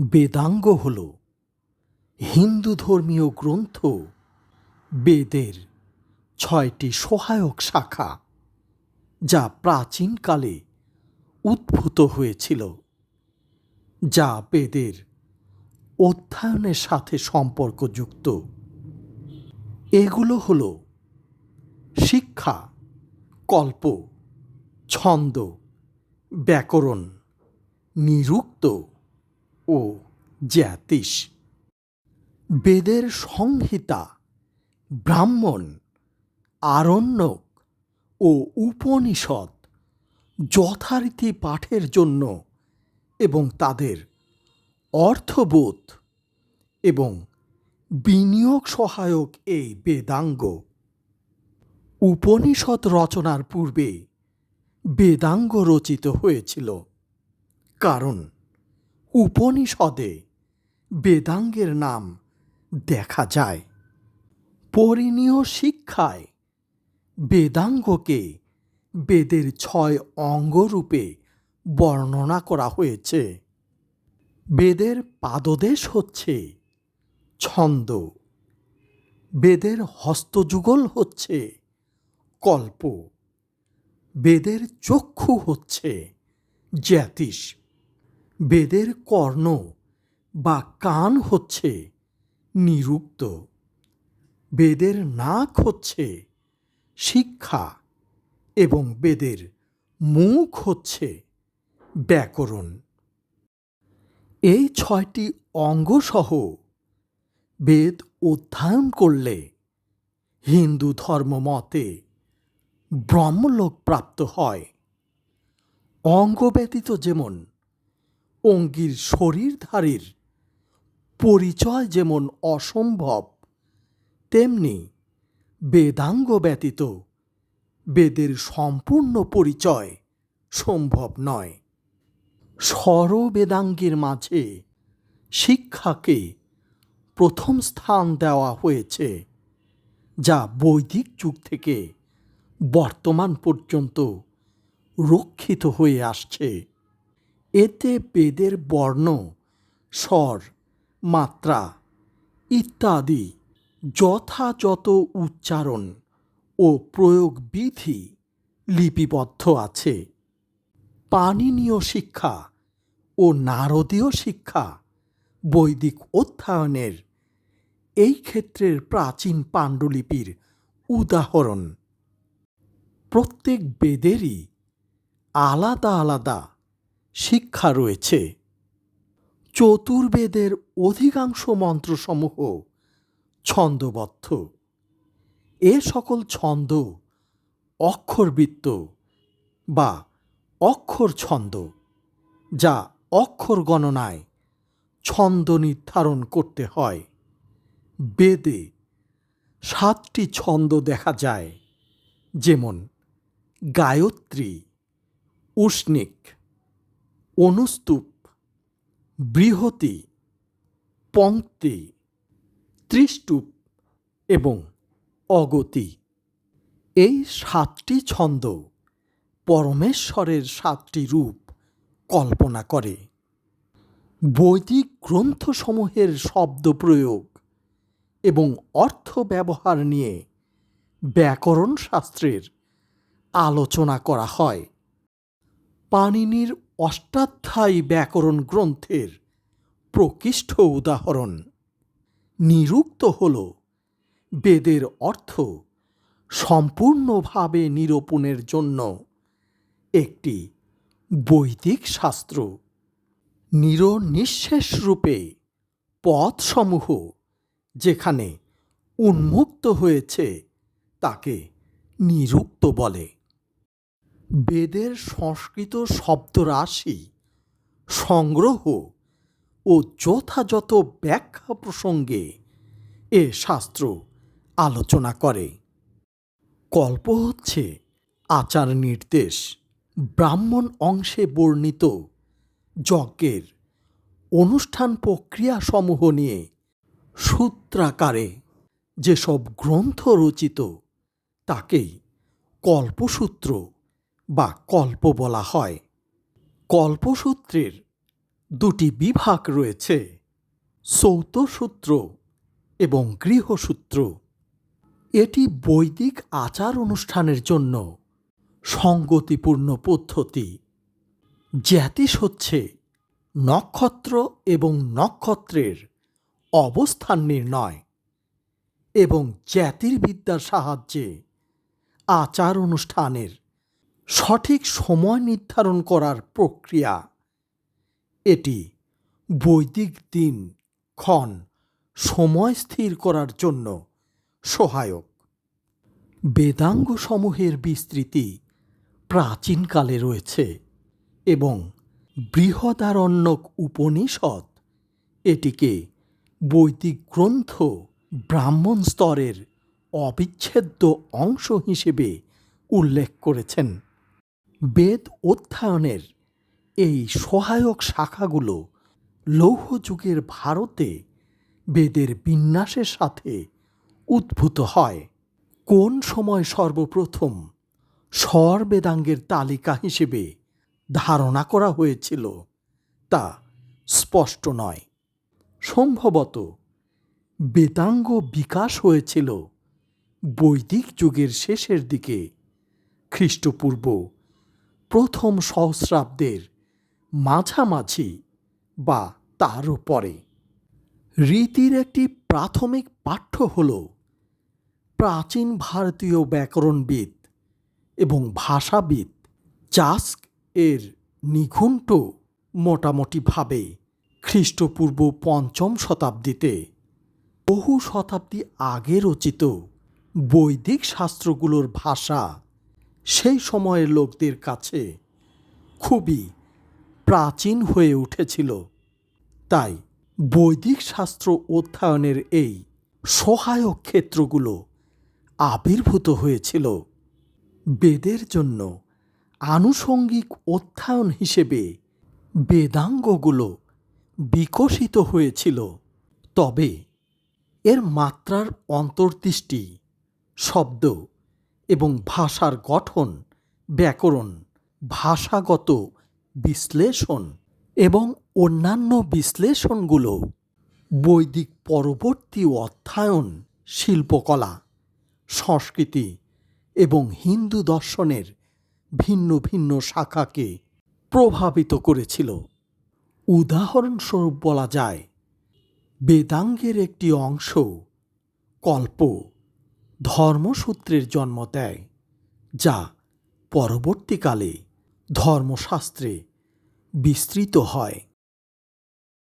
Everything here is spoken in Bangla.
বেদাঙ্গ হল। হিন্দু ধর্মীয় গ্রন্থ, বেদের ছয়টি সহায়ক শাখা, যা প্রাচীনকালে উদ্ভূত হয়েছিল, যা বেদের অধ্যয়নের সাথে সম্পর্কযুক্ত। এগুলো হল শিক্ষা, কল্প, ছন্দ, ব্যাকরণ, নিরুক্ত ও জ্যাতিষ। বেদের সংহিতা, ব্রাহ্মণ, আরণ্যক ও উপনিষদ যথারীতি পাঠের জন্য এবং তাদের অর্থবোধ এবং বিনিয়োগ সহায়ক এই বেদাঙ্গ। উপনিষদ রচনার পূর্বে বেদাঙ্গ রচিত হয়েছিল। কারণ উপনিষদে বেদাঙ্গের নাম দেখা যায়। পরিণীয় শিক্ষায় বেদাঙ্গকে বেদের ছয় অঙ্গরূপে বর্ণনা করা হয়েছে। বেদের পাদদেশ হচ্ছে ছন্দ। বেদের হস্তযুগল হচ্ছে কল্প। বেদের চক্ষু হচ্ছে জ্যাতিষ। বেদের কর্ণ বা কান হচ্ছে নিরুক্ত। বেদের নাক হচ্ছে শিক্ষা এবং বেদের মুখ হচ্ছে ব্যাকরণ। এই ছয়টি অঙ্গসহ বেদ অধ্যয়ন করলে হিন্দু ধর্ম মতে ব্রহ্মলোক প্রাপ্ত হয়। অঙ্গ ব্যতীত যেমন অঙ্গির শরীরধারীর পরিচয় যেমন অসম্ভব, তেমনি বেদাঙ্গ ব্যতীত বেদের সম্পূর্ণ পরিচয় সম্ভব নয়। স্বর বেদাঙ্গের মাঝে শিক্ষাকে প্রথম স্থান দেওয়া হয়েছে, যা বৈদিক যুগ থেকে বর্তমান পর্যন্ত রক্ষিত হয়ে আসছে। এতে বেদের বর্ণ, স্বর, মাত্রা ইত্যাদি যথাযথ উচ্চারণ ও প্রয়োগ বিধি লিপিবদ্ধ আছে। পানিনীয় শিক্ষা ও নারদীয় শিক্ষা বৈদিক অধ্যয়নের এই ক্ষেত্রের প্রাচীন পাণ্ডুলিপির উদাহরণ। প্রত্যেক বেদেরই আলাদা আলাদা শিক্ষা রয়েছে। চতুর্বেদের অধিকাংশ মন্ত্রসমূহ ছন্দবদ্ধ। এ সকল ছন্দ অক্ষরবৃত্ত বা অক্ষর ছন্দ যা অক্ষর গণনায় ছন্দ নির্ধারণ করতে হয়। বেদে সাতটি ছন্দ দেখা যায়, যেমন গায়ত্রী, উষ্ণিক অনুস্তূপ, বৃহতি পঙ্ক্তি ত্রিষ্টুপ এবং অগতি। এই সাতটি ছন্দ পরমেশ্বরের সাতটি রূপ কল্পনা করে। বৈদিক গ্রন্থসমূহের শব্দ প্রয়োগ এবং অর্থ ব্যবহার নিয়ে ব্যাকরণ শাস্ত্রের আলোচনা করা হয়। পাণিনির অষ্টাধ্যায়ী ব্যাকরণ গ্রন্থের প্রকৃষ্ট উদাহরণ। নিরুক্ত হল। বেদের অর্থ সম্পূর্ণভাবে নিরূপণের জন্য। একটি বৈদিক শাস্ত্র। নিরনিঃশেষ রূপে পথসমূহ যেখানে উন্মুক্ত হয়েছে তাকে নিরুক্ত বলে। বেদের সংস্কৃত শব্দরাশি, সংগ্রহ ও যথাযথ ব্যাখ্যা প্রসঙ্গে এ শাস্ত্র আলোচনা করে। কল্প হচ্ছে আচার নির্দেশ ব্রাহ্মণ অংশে বর্ণিত যজ্ঞের অনুষ্ঠান প্রক্রিয়াসমূহ নিয়ে সূত্রাকারে যেসব গ্রন্থ রচিত, তাকেই কল্পসূত্র বা কল্প বলা হয়। কল্পসূত্রের দুটি বিভাগ রয়েছে, সৌতসূত্র এবং গৃহসূত্র। এটি বৈদিক আচার অনুষ্ঠানের জন্য সঙ্গতিপূর্ণ পদ্ধতি। জ্যাতিষ হচ্ছে নক্ষত্র এবং নক্ষত্রের অবস্থান নির্ণয় এবং জ্যাতির্বিদ্যার সাহায্যে আচার অনুষ্ঠানের সঠিক সময় নির্ধারণ করার প্রক্রিয়া। এটি বৈদিক দিন ক্ষণ সময় স্থির করার জন্য সহায়ক। বেদাঙ্গ সমূহের বিস্তৃতি প্রাচীনকালে রয়েছে এবং বৃহদারণ্যক উপনিষদ এটিকে বৈদিক গ্রন্থ ব্রাহ্মণ স্তরের অবিচ্ছেদ্য অংশ হিসেবে উল্লেখ করেছেন। বেদ অধ্যয়নের এই সহায়ক শাখাগুলো লৌহ যুগের ভারতে বেদের বিন্যাসের সাথে উদ্ভূত হয়। কোন সময় সর্বপ্রথম স্বর বেদাঙ্গের তালিকা হিসেবে ধারণা করা হয়েছিল তা স্পষ্ট নয়। সম্ভবত বেদাঙ্গ বিকাশ হয়েছিল বৈদিক যুগের শেষের দিকে খ্রিস্টপূর্ব প্রথম সহস্রাব্দের মাঝামাঝি বা তারও পরে রীতির একটি প্রাথমিক পাঠ্য হল প্রাচীন ভারতীয় ব্যাকরণবিদ এবং ভাষাবিদ চাস্ক এর নিঘণ্ট মোটামুটিভাবে খ্রিস্টপূর্ব পঞ্চম শতাব্দীতে বহু শতাব্দী আগে রচিত বৈদিক শাস্ত্রগুলোর ভাষা সেই সময়ের লোকদের কাছে খুবই প্রাচীন হয়ে উঠেছিল। তাই বৈদিক শাস্ত্র অধ্যয়নের এই সহায়ক ক্ষেত্রগুলো আবির্ভূত হয়েছিল। বেদের জন্য আনুষঙ্গিক অধ্যয়ন হিসেবে বেদাঙ্গগুলো বিকশিত হয়েছিল। তবে এর মাত্রার অন্তর্দৃষ্টি শব্দ এবং ভাষার গঠন, ব্যাকরণ, ভাষাগত বিশ্লেষণ এবং অন্যান্য বিশ্লেষণগুলো বৈদিক পরবর্তী অধ্যয়ন, শিল্পকলা, সংস্কৃতি এবং হিন্দু দর্শনের ভিন্ন ভিন্ন শাখাকে প্রভাবিত করেছিল। উদাহরণস্বরূপ বলা যায়, বেদাঙ্গের একটি অংশ কল্প। ধর্মসূত্রের জন্ম দেয় যা পরবর্তীকালে ধর্মশাস্ত্রে বিস্তৃত হয়।